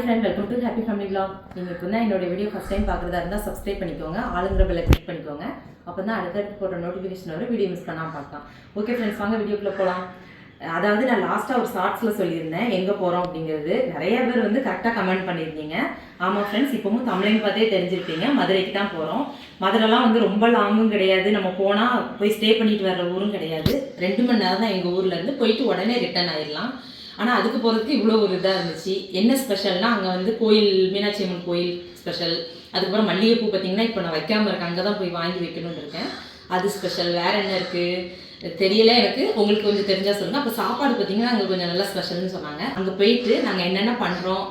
Hi friend welcome to happy family vlog. நீங்கள் இப்போ தான் என்னோட வீடியோ ஃபஸ்ட் டைம் பார்க்குறதா இருந்தால் சப்ஸ்கிரைப் பண்ணிக்கோங்க ஆளுங்கிற பெல்லை கிளிக் பண்ணிக்கோங்க. அப்போ தான் அடுத்தடுத்து போடுற நோட்டிஃபிகேஷன் வரும் வீடியோ மிஸ் பண்ணாமல் பார்க்கலாம். ஓகே ஃப்ரெண்ட்ஸ் வாங்க வீடியோக்குள்ளே போகலாம் அதாவது நான் லாஸ்ட்டாக ஒரு ஷார்ட்ஸில் சொல்லியிருந்தேன் எங்கே போகிறோம் அப்படிங்கிறது. நிறைய பேர் வந்து கரெக்டாக கமெண்ட் பண்ணியிருந்தீங்க. ஆமாம் ஃப்ரெண்ட்ஸ் இப்போவும் தமிழையும் பார்த்தே தெரிஞ்சிருப்பீங்க மதுரைக்கு தான் போகிறோம் மதுரைலாம் வந்து ரொம்ப லாங்கும் கிடையாது. நம்ம போனால் போய் ஸ்டே பண்ணிட்டு வர்ற ஊரும் கிடையாது. ரெண்டு மணி நேரம் தான் எங்கள் ஊர்லேருந்து போயிட்டு உடனே ரிட்டர்ன் ஆயிடலாம். ஆனால் அதுக்கு போகிறதுக்கு இவ்வளோ ஒரு இதாக இருந்துச்சு. என்ன ஸ்பெஷல்னால் அங்கே வந்து கோயில் மீனாட்சி அம்மன் கோயில் ஸ்பெஷல் அதுக்கப்புறம் மல்லிகைப்பூ பார்த்தீங்கன்னா இப்போ நான் வைக்காமல் இருக்கேன். அங்கே தான் போய் வாங்கி வைக்கணும்னு இருக்கேன். அது ஸ்பெஷல் வேறு என்ன இருக்குது தெரியல எனக்கு. உங்களுக்கு கொஞ்சம் தெரிஞ்சால் சொல்லுங்கள் அப்போ சாப்பாடு பார்த்தீங்கன்னா அங்கே கொஞ்சம் நல்லா ஸ்பெஷல்னு சொன்னாங்க. அங்கே போயிட்டு நாங்கள் என்னென்ன பண்ணுறோம்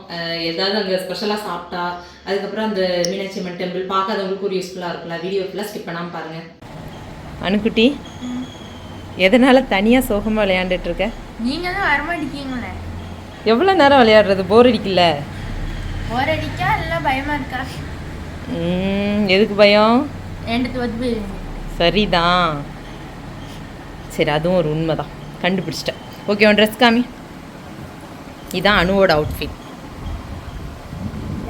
ஏதாவது அங்கே ஸ்பெஷலாக சாப்பிட்டா அதுக்கப்புறம் அந்த மீனாட்சி அம்மன் டெம்பிள் பார்க்காதவங்களுக்கு ஒரு யூஸ்ஃபுல்லாக இருக்குல்ல வீடியோ ஃபுல்லாக ஸ்கிப் பண்ணாமல் பாருங்கள் அனுக்குட்டி எதனால் தனியாக சோகமாக விளையாண்டுட்டு இருக்க நீங்க தான் வரமாட்டேங்கீங்களே எவ்வளோ நேரம் விளையாடுறது? போர் அடிக்கல போர் அடிக்கா இல்லை பயமா இருக்கா ம், எதுக்கு பயம்? என்கிட்ட தோத்து போயிருங்க. சரிதான். சரி அதுவும் ஒரு உண்மை தான் கண்டுபிடிச்சிட்டேன். ஓகே உன் ட்ரெஸ் காமி. இதான் அணுவோட அவுட்ஃபிட்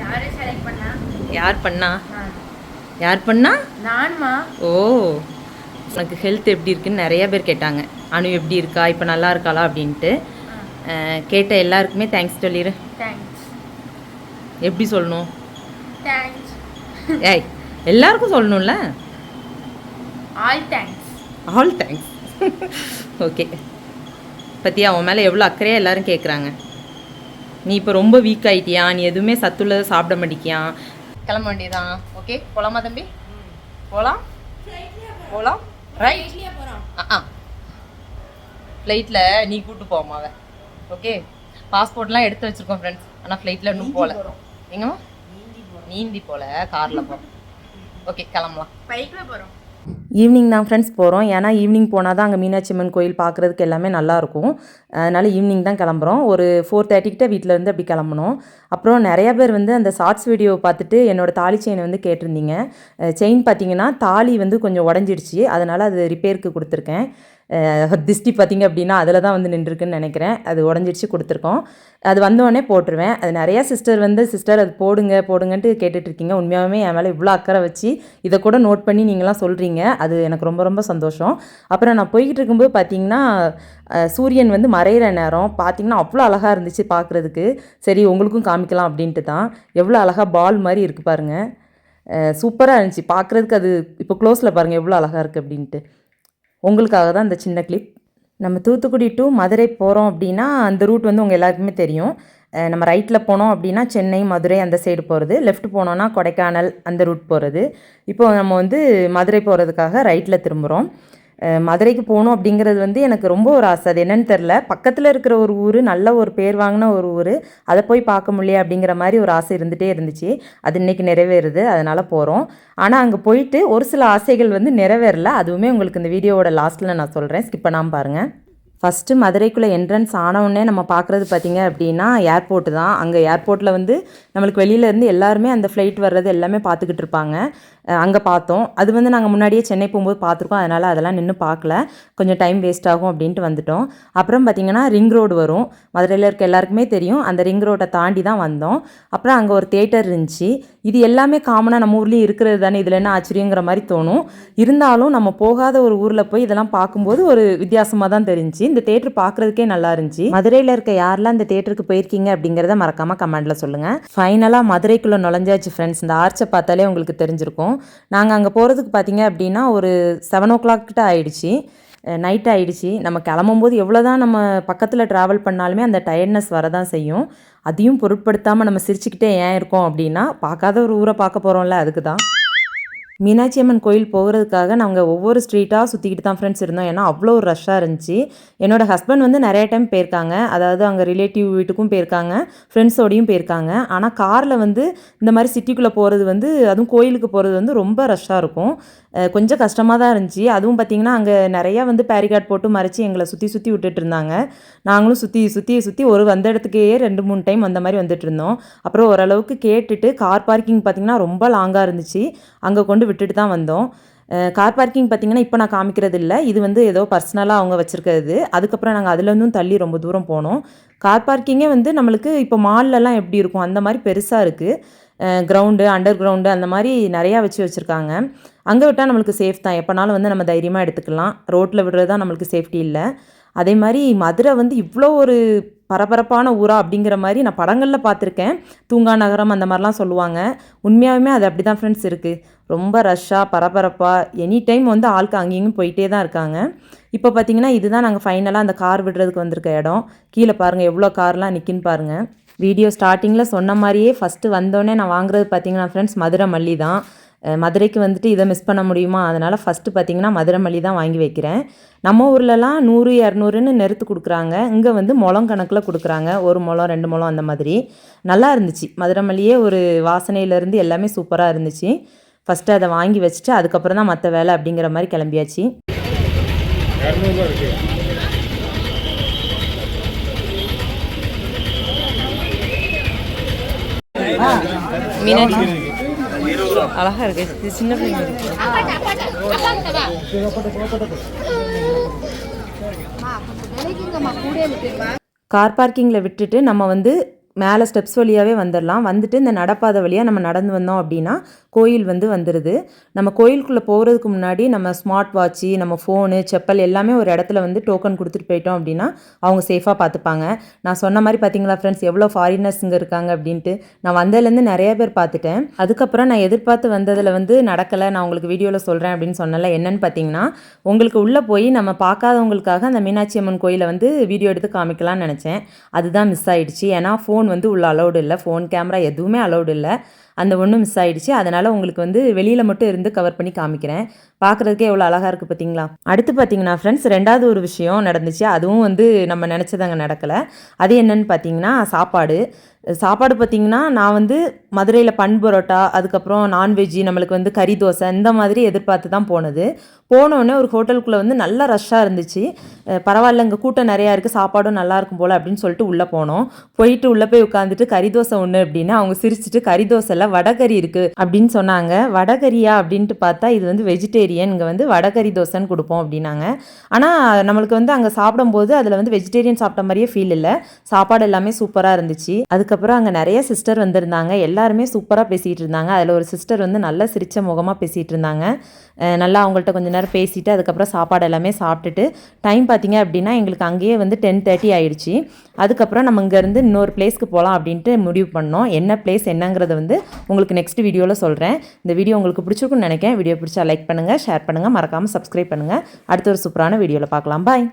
யாரை செலக்ட் பண்ணா? யார் பண்ணா? நான். யார் பண்ணா? நான்மா. ஓ. உனக்கு ஹெல்த் எப்படி இருக்குன்னு நிறைய பேர் கேட்டாங்க. அணு எப்படி இருக்கா? இப்போ நல்லா இருக்காளா? அப்படின்ட்டு. கேட்ட எல்லாருக்குமே தேங்க்ஸ் சொல்லிடு தேங்க்ஸ் எப்படி சொல்லணும்? தேங்க்ஸ் ஏய் எல்லாருக்கும் சொல்லணும்ல? All thanks all thanks okay பத்தியா அவன் மேலே எவ்வளோ அக்கறையாக எல்லாரும் கேட்குறாங்க நீ இப்போ ரொம்ப வீக் ஆயிட்டியா? நீ எதுவுமே சத்துள்ளதை சாப்பிட மாட்டிக்கியா? கிளம்ப வேண்டியதான் ஓகே போகலாமா தம்பி? போகலாம் போகலாம் ரைட் ஆ ஃப்ளைட்டில் நீ கூட்டு போமாவ ஓகே பாஸ்போர்ட்லாம் எடுத்து வச்சுருக்கோம் ஃப்ரெண்ட்ஸ் ஆனால் ஃப்ளைட்டில் இன்னும் போகல எங்கம்மா? நீந்தி போகல காரில் போகிறோம் ஓகே கிளம்பலாம். பைக்ல போறோம். ஈவினிங் தான் ஃப்ரெண்ட்ஸ் போகிறோம் ஏன்னா ஈவினிங் போனால் தான் அங்கே மீனாட்சி அம்மன் கோயில் பார்க்குறதுக்கு எல்லாமே நல்லாயிருக்கும் அதனால் ஈவினிங் தான் கிளம்புறோம். ஒரு ஃபோர் தேர்ட்டிக்கிட்ட வீட்டிலேருந்து அப்படி கிளம்பணும் அப்புறம் நிறையா பேர் வந்து அந்த ஷார்ட்ஸ் வீடியோ பார்த்துட்டு என்னோட தாலி செயினை வந்து கேட்டிருந்தீங்க. செயின் பார்த்தீங்கன்னா தாலி வந்து கொஞ்சம் உடஞ்சிடுச்சு. அதனால் அது ரிப்பேருக்கு கொடுத்துருக்கேன். திஷ்டி பார்த்தீங்க அப்படின்னா அதில் தான் வந்து நின்றுருக்குன்னு நினைக்கிறேன். அது உடஞ்சிடுச்சு கொடுத்துருக்கோம். அது வந்தோடனே போட்டுருவேன். அது நிறையா சிஸ்டர் வந்து சிஸ்டர் அது போடுங்க போடுங்கன்ட்டு கேட்டுட்ருக்கீங்க. உண்மையாகவே என் மேலே இவ்வளோ அக்கறை வச்சு இதை கூட நோட் பண்ணி நீங்களாம் சொல்கிறீங்க. அது எனக்கு ரொம்ப ரொம்ப சந்தோஷம். அப்புறம் நான் போய்கிட்டு இருக்கும்போது பார்த்தீங்கன்னா சூரியன் வந்து மறையிற நேரம் பார்த்தீங்கன்னா அவ்வளோ அழகாக இருந்துச்சு பார்க்குறதுக்கு. சரி உங்களுக்கும் காமிக்கலாம் அப்படின்ட்டு தான். எவ்வளோ அழகாக பால் மாதிரி இருக்குது பாருங்கள் சூப்பராக இருந்துச்சு. பார்க்குறதுக்கு அது இப்போ க்ளோஸில் பாருங்கள் எவ்வளோ அழகாக இருக்குது அப்படின்ட்டு. உங்களுக்காக தான் இந்த சின்ன கிளிப் நம்ம தூத்துக்குடி டு மதுரை போகிறோம் அப்படின்னா அந்த ரூட் வந்து உங்கள் எல்லாருக்குமே தெரியும். நம்ம ரைட்டில் போனோம் அப்படின்னா சென்னை மதுரை அந்த சைடு போகிறது லெஃப்ட் போனோன்னா கொடைக்கானல் அந்த ரூட் போகிறது இப்போ நம்ம வந்து மதுரை போகிறதுக்காக ரைட்டில் திரும்புகிறோம் மதுரைக்கு போகணும் அப்படிங்கிறது வந்து எனக்கு ரொம்ப ஒரு ஆசை. அது என்னன்னு தெரில பக்கத்தில் இருக்கிற ஒரு ஊர் நல்ல ஒரு பேர் வாங்கின ஒரு ஊர் அதை போய் பார்க்க முடியல அப்படிங்கிற மாதிரி ஒரு ஆசை இருந்துகிட்டே இருந்துச்சு. அது இன்னைக்கு நிறைவேறுது அதனால் போகிறோம் ஆனால் அங்கே போயிட்டு ஒரு சில ஆசைகள் வந்து நிறைவேறல. அதுவுமே உங்களுக்கு இந்த வீடியோவோட லாஸ்ட்டில் நான் சொல்கிறேன் ஸ்கிப் பண்ணாமல் பாருங்கள் ஃபஸ்ட்டு மதுரைக்குள்ளே என்ட்ரன்ஸ் ஆனவுடனே நம்ம பார்க்குறது பார்த்திங்க அப்படின்னா ஏர்போர்ட்டு தான். அங்கே ஏர்போர்ட்டில் வந்து நம்மளுக்கு வெளியிலேருந்து எல்லாருமே அந்த ஃப்ளைட் வர்றது எல்லாமே பார்த்துக்கிட்டு இருப்பாங்க. அங்கே பார்த்தோம். அது வந்து நாங்கள் முன்னாடியே சென்னை போகும்போது பார்த்துருக்கோம். அதனால் அதெல்லாம் நின்று பார்க்கல. கொஞ்சம் டைம் வேஸ்ட் ஆகும் அப்படின்ட்டு வந்துட்டோம். அப்புறம் பார்த்திங்கன்னா ரிங் ரோடு வரும். மதுரையில் இருக்க எல்லாருக்குமே தெரியும். அந்த ரிங் ரோட்டை தாண்டி தான் வந்தோம். அப்புறம் அங்கே ஒரு தேட்டர் இருந்துச்சு. இது எல்லாமே காமனாக நம்ம ஊர்லேயும் இருக்கிறது தானே. இதில் என்ன ஆச்சரியங்கிற மாதிரி தோணும். இருந்தாலும் நம்ம போகாத ஒரு ஊரில் போய் இதெல்லாம் பார்க்கும்போது ஒரு வித்தியாசமாக தான் தெரிஞ்சுச்சு. இந்த தேட்டர் பார்க்குறதுக்கே நல்லா இருந்துச்சு. மதுரையில் இருக்க யாரெல்லாம் இந்த தேட்டருக்கு போயிருக்கீங்க அப்படிங்கிறத மறக்காமல் கமெண்டில் சொல்லுங்கள் ஃபைனலாக மதுரைக்குள்ளே நுழைஞ்சாச்சு ஃப்ரெண்ட்ஸ் இந்த ஆர்ச்சை பார்த்தாலே உங்களுக்கு தெரிஞ்சிருக்கும். நாங்கள் அங்கே போகிறதுக்கு பார்த்தீங்க அப்படின்னா ஒரு செவன் ஓ கிளாக் கிட்ட ஆயிடுச்சு. நைட் ஆயிடுச்சு. நம்ம கிளம்பும்போது எவ்வளோ தான் நம்ம பக்கத்தில் ட்ராவல் பண்ணாலுமே அந்த டயர்ட்னஸ் வரதான் செய்யும். அதையும் பொருட்படுத்தாமல் நம்ம சிரிச்சுக்கிட்டே ஏன் இருக்கோம் அப்படின்னா பார்க்காத ஒரு ஊரை பார்க்க போகிறோம்ல அதுக்கு தான் மீனாட்சி அம்மன் கோயில் போகிறதுக்காக நாங்கள் ஒவ்வொரு ஸ்ட்ரீட்டாக சுற்றிக்கிட்டு தான் ஃப்ரெண்ட்ஸ் இருந்தோம். ஏன்னா அவ்வளோ ஒரு ரஷ்ஷாக இருந்துச்சு. என்னோட ஹஸ்பண்ட் வந்து நிறைய டைம் போயிருக்காங்க. அதாவது அங்கே ரிலேட்டிவ் வீட்டுக்கும் போயிருக்காங்க. ஃப்ரெண்ட்ஸோடையும் போயிருக்காங்க. ஆனால் காரில் வந்து இந்த மாதிரி சிட்டிக்குள்ளே போகிறது வந்து அதுவும் கோயிலுக்கு போகிறது வந்து ரொம்ப ரஷ்ஷாக இருக்கும். கொஞ்சம் கஷ்டமாக தான் இருந்துச்சு. அதுவும் பார்த்திங்கன்னா அங்கே நிறையா வந்து பேரிகார்ட் போட்டு மறைச்சி எங்களை சுற்றி சுற்றி விட்டுட்டு இருந்தாங்க. நாங்களும் சுற்றி சுற்றி சுற்றி ஒரு வந்த இடத்துக்கே ரெண்டு மூணு டைம் அந்த மாதிரி வந்துட்டு இருந்தோம். அப்புறம் ஓரளவுக்கு கேட்டுட்டு கார் பார்க்கிங் பார்த்திங்கன்னா ரொம்ப லாங்காக இருந்துச்சு. அங்கே கொண்டு விட்டுட்டு தான் வந்தோம். கார் பார்க்கிங் பார்த்தீங்கன்னா இப்போ நான் காமிக்கிறது இல்லை இது வந்து ஏதோ பர்சனலாக அவங்க வச்சுருக்கிறது. அதுக்கப்புறம் நாங்கள் அதுலேருந்தும் தள்ளி ரொம்ப தூரம் போனோம். கார் பார்க்கிங்கே வந்து நம்மளுக்கு இப்போ மால்லலாம் எப்படி இருக்கும்? அந்த மாதிரி பெருசாக இருக்குது கிரவுண்டு அண்டர் கிரவுண்டு அந்த மாதிரி நிறையா வச்சு வச்சுருக்காங்க. அங்கே விட்டால் நம்மளுக்கு சேஃப் தான். எப்போனாலும் வந்து நம்ம தைரியமாக எடுத்துக்கலாம். ரோட்டில் விடுறது தான் நம்மளுக்கு சேஃப்டி இல்லை. அதே மாதிரி மதுரை வந்து இவ்வளோ ஒரு பரபரப்பான ஊரா அப்படிங்கிற மாதிரி நான் படங்களில் பார்த்துருக்கேன். தூங்கா நகரம் அந்த மாதிரிலாம் சொல்லுவாங்க. உண்மையாகவுமே அது அப்படி தான் ஃப்ரெண்ட்ஸ் இருக்குது ரொம்ப ரஷ்ஷாக பரபரப்பாக எனி டைம் வந்து ஆளுக்கு அங்கேயும் போயிட்டே தான் இருக்காங்க. இப்போ பார்த்தீங்கன்னா இதுதான் நாங்கள் ஃபைனலாக அந்த கார் விடுறதுக்கு வந்திருக்க இடம். கீழே பாருங்கள் எவ்வளோ கார்லாம் நிற்கின்னு பாருங்கள் வீடியோ ஸ்டார்டிங்கில் சொன்ன மாதிரியே ஃபஸ்ட்டு வந்தோடனே நான் வாங்குறது பார்த்தீங்கன்னா ஃப்ரெண்ட்ஸ் மதுரை மல்லி தான் மதுரைக்கு வந்துட்டு இதை மிஸ் பண்ண முடியுமா? அதனால் ஃபஸ்ட்டு பார்த்தீங்கன்னா மதுரை மல்லி தான் வாங்கி வைக்கிறேன். நம்ம ஊர்லலாம் நூறு இரநூறுன்னு நெருத்து கொடுக்குறாங்க. இங்கே வந்து முளம் கணக்கில் கொடுக்குறாங்க. ஒரு முளம் ரெண்டு முளம் அந்த மாதிரி. நல்லா இருந்துச்சு. மதுரை மல்லியே ஒரு வாசனையிலேருந்து எல்லாமே சூப்பராக இருந்துச்சு. ஃபஸ்ட்டு அதை வாங்கி வச்சுட்டு அதுக்கப்புறம் தான் மற்ற வேலை அப்படிங்கிற மாதிரி கிளம்பியாச்சு. மீனாட்சி. அழகாக இருக்கு. இது சின்ன பிள்ளைங்க இருக்கு. கார் பார்க்கிங்கில் விட்டுட்டு நம்ம வந்து மேலே ஸ்டெப்ஸ் வழியாகவே வந்துடலாம் வந்துட்டு இந்த நடப்பாதை வழியாக நம்ம நடந்து வந்தோம் அப்படின்னா கோயில் வந்து வந்துடுது நம்ம கோயிலுக்குள்ளே போகிறதுக்கு முன்னாடி நம்ம ஸ்மார்ட் வாட்ச்சு நம்ம ஃபோனு செப்பல் எல்லாமே ஒரு இடத்துல வந்து டோக்கன் கொடுத்துட்டு போயிட்டோம் அப்படின்னா அவங்க சேஃபாக பார்த்துப்பாங்க நான் சொன்ன மாதிரி பார்த்தீங்களா ஃப்ரெண்ட்ஸ் எவ்வளோ ஃபாரினர்ஸ் இங்கே இருக்காங்க அப்படின்ட்டு. நான் வந்ததுலேருந்து நிறைய பேர் பார்த்துட்டேன் அதுக்கப்புறம் நான் எதிர்பார்த்து வந்ததில் வந்து நடக்கலை. நான் உங்களுக்கு வீடியோவில் சொல்கிறேன் அப்படின்னு சொன்னல என்னன்னு பார்த்தீங்கன்னா உங்களுக்கு உள்ளே போய் நம்ம பார்க்காதவங்களுக்காக அந்த மீனாட்சி அம்மன் கோயிலை வந்து வீடியோ எடுத்து காமிக்கலாம்னு நினச்சேன். அதுதான் மிஸ் ஆகிடுச்சு ஏன்னா ஃபோன் வந்து உள்ள அலௌடு இல்லை. ஃபோன் கேமரா எதுவுமே அலௌடு இல்லை. அந்த ஒன்று மிஸ் ஆகிடுச்சு அதனால் உங்களுக்கு வந்து வெளியில் மட்டும் இருந்து கவர் பண்ணி காமிக்கிறேன். பார்க்குறதுக்கே எவ்வளோ அழகாக இருக்குது பார்த்தீங்களா அடுத்து பார்த்தீங்கன்னா ஃப்ரெண்ட்ஸ் ரெண்டாவது ஒரு விஷயம் நடந்துச்சு. அதுவும் வந்து நம்ம நினச்சது அங்கே நடக்கலை. அது என்னன்னு பார்த்தீங்கன்னா சாப்பாடு. சாப்பாடு பார்த்தீங்கன்னா நான் வந்து மதுரையில் பன் பரோட்டா அதுக்கப்புறம் நான்வெஜ்ஜி நம்மளுக்கு வந்து கறி தோசை இந்த மாதிரி எதிர்பார்த்து தான் போனது. போனோடனே ஒரு ஹோட்டலுக்குள்ளே வந்து நல்லா ரஷ்ஷாக இருந்துச்சு. பரவாயில்ல இங்கே கூட்டம் நிறையா இருக்குது சாப்பாடும் நல்லா இருக்கும் போல் அப்படின்னு சொல்லிட்டு உள்ளே போனோம். போயிட்டு உள்ளே போய் உட்காந்துட்டு கறி தோசை ஒன்று அப்படின்னு அவங்க சிரிச்சிட்டு கறி தோசையில் வடகறி இருக்குது அப்படின்னு சொன்னாங்க. வடகரியா அப்படின்ட்டு பார்த்தா இது வந்து வெஜிடேரியன் இங்கே வந்து வடகறி தோசைன்னு கொடுப்போம் அப்படின்னாங்க. ஆனால் நம்மளுக்கு வந்து அங்கே சாப்பிடும்போது அதில் வந்து வெஜிடேரியன் சாப்பிட்ட மாதிரியே ஃபீல் இல்லை. சாப்பாடு எல்லாமே சூப்பராக இருந்துச்சு. அதுக்கப்புறம் அங்கே நிறைய சிஸ்டர் வந்திருந்தாங்க. எல்லாருமே சூப்பராக பேசிகிட்டு இருந்தாங்க. அதில் ஒரு சிஸ்டர் வந்து நல்ல சிரிச்ச முகமாக பேசிகிட்டு இருந்தாங்க. நல்லா அவங்கள்ட்ட கொஞ்ச நேரம் பேசிவிட்டு அதுக்கப்புறம் சாப்பாடு எல்லாமே சாப்பிட்டுட்டு டைம் பார்த்தீங்க அப்படின்னா எங்களுக்கு அங்கேயே வந்து டென் தேர்ட்டி ஆயிடுச்சு. அதுக்கப்புறம் நம்ம இங்கேருந்து இன்னொரு பிளேஸ்க்கு போகலாம் அப்படின்ட்டு முடிவு பண்ணோம். என்ன பிளேஸ் என்னங்கிறத வந்து உங்களுக்கு நெக்ஸ்ட் வீடியோவில் சொல்கிறேன் இந்த வீடியோ உங்களுக்கு பிடிச்சிருக்குன்னு நினைக்கிறேன். வீடியோ பிடிச்சா லைக் பண்ணுங்கள் ஷேர் பண்ணுங்கள் மறக்காமல் சப்ஸ்கிரைப் பண்ணுங்கள் அடுத்த ஒரு சூப்பரான வீடியோவில் பார்க்கலாம். பாய்